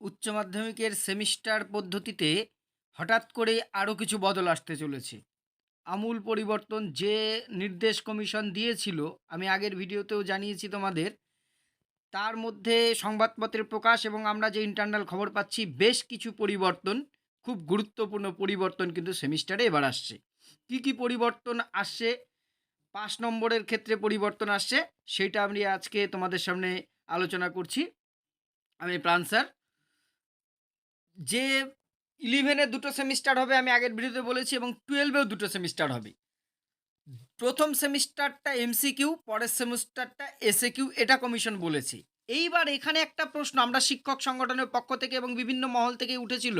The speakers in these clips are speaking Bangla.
উচ্চ মাধ্যমিকের সেমিস্টার পদ্ধতিতে হঠাৎ করে আরও কিছু বদল আসতে চলেছে। আমূল পরিবর্তন যে নির্দেশ কমিশন দিয়েছিল, আমি আগের ভিডিওতেও জানিয়েছি তোমাদের, তার মধ্যে সংবাদপত্রের প্রকাশ এবং আমরা যে ইন্টারনাল খবর পাচ্ছি, বেশ কিছু পরিবর্তন, খুব গুরুত্বপূর্ণ পরিবর্তন কিন্তু সেমিস্টারে এবার আসছে। কি কি পরিবর্তন আসছে, পাঁচ নম্বরের ক্ষেত্রে পরিবর্তন আসছে, সেটা আমি আজকে তোমাদের সামনে আলোচনা করছি। আমি প্রাণ স্যার যে ইলেভেনে দুটো সেমিস্টার হবে, আমি আগের ভিডিওতে বলেছি, এবং টুয়েলভেও দুটো সেমিস্টার হবে। প্রথম সেমিস্টারটা এমসিকিউ পরের সেমিস্টারটা এসএ কিউ এটা কমিশন বলেছে। এইবার এখানে একটা প্রশ্ন, আমরা শিক্ষক সংগঠনের পক্ষ থেকে এবং বিভিন্ন মহল থেকে উঠেছিল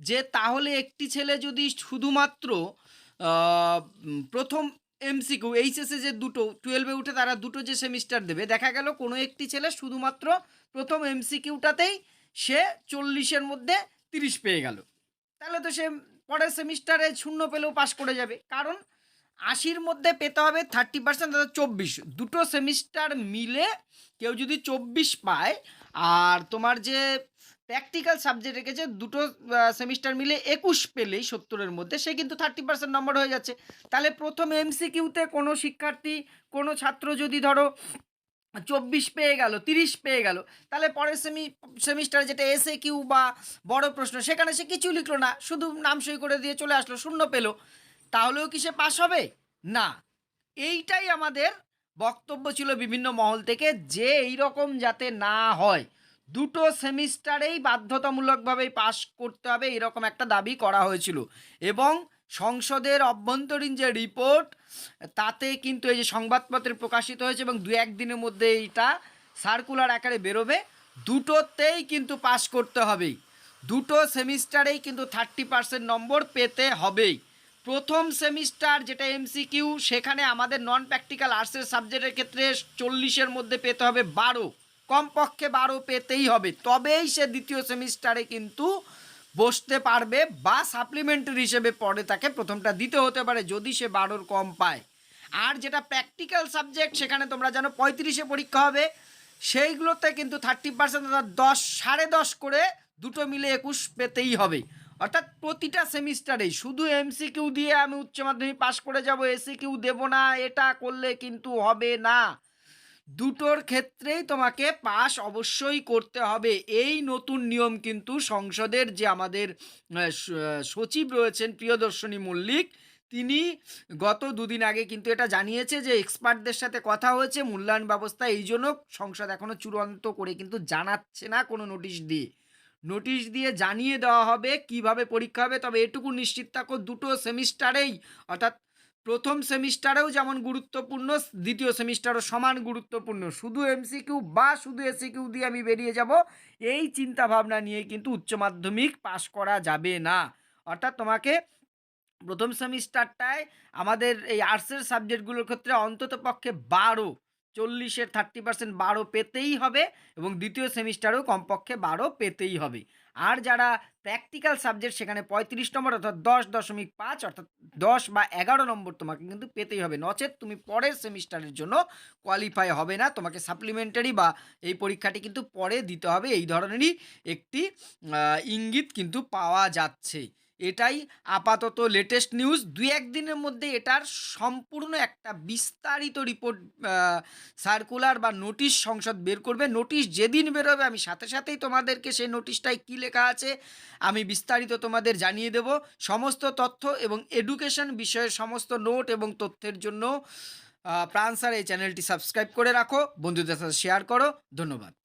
যে, তাহলে একটি ছেলে যদি শুধুমাত্র প্রথম এমসিকিউ এইচএসে যে দুটো টুয়েলভে উঠে তারা দুটো যে সেমিস্টার দেবে, দেখা গেল কোনো একটি ছেলে শুধুমাত্র প্রথম এমসিকিউটাতেই সে চল্লিশের মধ্যে তিরিশ পেয়ে গেল। তাহলে তো সে পরের সেমিস্টারে শূন্য পেলেও পাশ করে যাবে। কারণ আশির মধ্যে পেতে হবে থার্টি পার্সেন্ট অর্থাৎ চব্বিশ। দুটো সেমিস্টার মিলে কেউ যদি চব্বিশ পায়, আর তোমার যে প্র্যাকটিক্যাল সাবজেক্ট রেখেছে, দুটো সেমিস্টার মিলে একুশ পেলেই সত্তরের মধ্যে, সে কিন্তু থার্টি পার্সেন্ট নম্বর হয়ে যাচ্ছে। তাহলে প্রথম এমসিকিউতে কোনো শিক্ষার্থী, কোনো ছাত্র যদি ধরো চব্বিশ পেয়ে গেল, তিরিশ পেয়ে গেল। তাহলে পরের সেমি সেমিস্টার যেটা এসে কিউ বা বড় প্রশ্ন, সেখানে সে কিছু লিখলো না, শুধু নাম সই করে দিয়ে চলে আসলো, শূন্য পেল। তাহলেও কি সে পাস হবে? না। এইটাই আমাদের বক্তব্য ছিল বিভিন্ন মহল থেকে যে এই রকম যাতে না হয়। দুটো সেমিস্টারেই বাধ্যতামূলকভাবেই পাশ করতে হবে, এরকম একটা দাবি করা হয়েছিল। এবং সংসদের অভ্যন্তরীণ যে রিপোর্ট, তাতে কিন্তু এই যে সংবাদপত্রে প্রকাশিত হয়েছে এবং দু একদিনের মধ্যে এইটা সার্কুলার আকারে বেরোবে, দুটোতেই কিন্তু পাস করতে হবেই। দুটো সেমিস্টারেই কিন্তু থার্টি পার্সেন্ট নম্বর পেতে হবেই। প্রথম সেমিস্টার যেটা এমসিকিউ, সেখানে আমাদের নন প্র্যাকটিক্যাল আর্টসের সাবজেক্টের ক্ষেত্রে চল্লিশের মধ্যে পেতে হবে বারো। কমপক্ষে বারো পেতেই হবে। তবেই সে দ্বিতীয় সেমিস্টারে কিন্তু বসতে পারবে বা সাপ্লিমেন্টারি হিসেবে পরে তাকে প্রথমটা দিতে হতে পারে যদি সে বারোর কম পায়। আর যেটা প্র্যাকটিক্যাল সাবজেক্ট সেখানে তোমরা জানো পঁয়ত্রিশে পরীক্ষা হবে। সেইগুলোতে কিন্তু থার্টি পার্সেন্ট অর্থাৎ দশ, সাড়ে দশ করে দুটো মিলে একুশ পেতেই হবে। অর্থাৎ প্রতিটা সেমিস্টারেই শুধু এমসিকিউ দিয়ে আমি উচ্চ মাধ্যমিক পাশ করে যাব এসি কিউ দেবো না, এটা করলে কিন্তু হবে না। দুটোর ক্ষেত্রেই তোমাকে পাস অবশ্যই করতে হবে। এই নতুন নিয়ম কিন্তু সংসদের যে আমাদের সচিব রয়েছেন প্রিয়দর্শনী মল্লিক, তিনি গত দুদিন আগে কিন্তু এটা জানিয়েছে যে এক্সপার্টদের সাথে কথা হয়েছে, মূল্যায়ন ব্যবস্থা এই জন্য সংসদ এখনও চূড়ান্ত করে কিন্তু জানাচ্ছে না কোনো নোটিশ দিয়ে। নোটিশ দিয়ে জানিয়ে দেওয়া হবে কীভাবে পরীক্ষা হবে, তবে এটুকু নিশ্চিত থাকো, দুটো সেমিস্টারেই, অর্থাৎ প্রথম সেমিস্টারেও যেমন গুরুত্বপূর্ণ, দ্বিতীয় সেমিস্টারও সমান গুরুত্বপূর্ণ। শুধু এমসিকিউ বা শুধু এসিকিউ দিয়ে আমি বেরিয়ে যাব, এই চিন্তা ভাবনা নিয়ে কিন্তু উচ্চ মাধ্যমিক পাশ করা যাবে না। অর্থাৎ তোমাকে প্রথম সেমিস্টারটায় আমাদের এই আর্টসের সাবজেক্টগুলোর ক্ষেত্রে অন্তত পক্ষে বারো চল্লিশের থার্টি পার্সেন্ট বারো পেতেই হবে এবং দ্বিতীয় সেমিস্টারেও কমপক্ষে বারো পেতেই হবে। আর যারা প্র্যাকটিক্যাল সাবজেক্ট সেখানে পঁয়ত্রিশ নম্বর অর্থাৎ দশ দশমিক পাঁচ অর্থাৎ দশ বা এগারো নম্বর তোমাকে কিন্তু পেতেই হবে। নচেত তুমি পরের সেমিস্টারের জন্য কোয়ালিফাই হবে না। তোমাকে সাপ্লিমেন্টারি বা এই পরীক্ষাটি কিন্তু পরে দিতে হবে। এই ধরনেরই একটি ইঙ্গিত কিন্তু পাওয়া যাচ্ছে। এটাই আপাতত লেটেস্ট নিউজ দুই একদিনের মধ্যে এটার সম্পূর্ণ একটা বিস্তারিত রিপোর্ট সার্কুলার বা নোটিশ সংসদ বের করবে। নোটিশ যেদিন বেরোবে আমি সাথে সাথেই তোমাদেরকে সেই নোটিশটায় কী লেখা আছে আমি বিস্তারিত তোমাদের জানিয়ে দেব। সমস্ত তথ্য এবং এডুকেশন বিষয়ের সমস্ত নোট এবং তথ্যের জন্য আহ, প্রাণ স্যার এই চ্যানেলটি সাবস্ক্রাইব করে রাখো। বন্ধুদের সাথে শেয়ার করো। ধন্যবাদ।